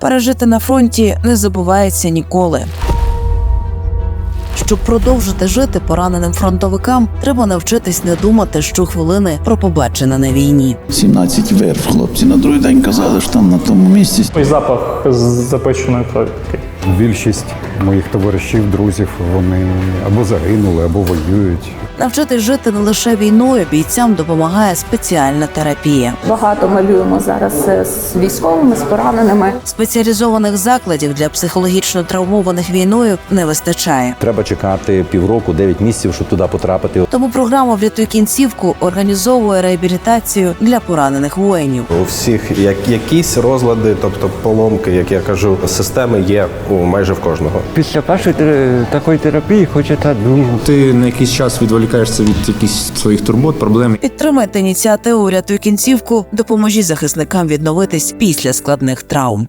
Пережити на фронті не забувається ніколи. Щоб продовжити жити пораненим фронтовикам, треба навчитись не думати щохвилини про побачене на війні. 17 верв, хлопці. На другий день казали, що там на тому місці. І запах з запеченої крові такий. Більшість моїх товаришів, друзів, вони або загинули, або воюють. Навчитись жити не лише війною бійцям допомагає спеціальна терапія. Багато малюємо зараз е, з військовими, з пораненими. Спеціалізованих закладів для психологічно травмованих війною не вистачає. Треба чекати півроку, 9 місяців, щоб туди потрапити. Тому програма «Врятуй кінцівку організовує реабілітацію для поранених воїнів. У всіх як якісь розлади, тобто поломки, як я кажу, системи є у майже в кожного. Після першої такої терапії хочеться думати. Ти на якийсь час відволікаєшся від якихось своїх турбот, проблем. Підтримайте ініціативу «Рятуй кінцівку, допоможіть захисникам відновитись після складних травм.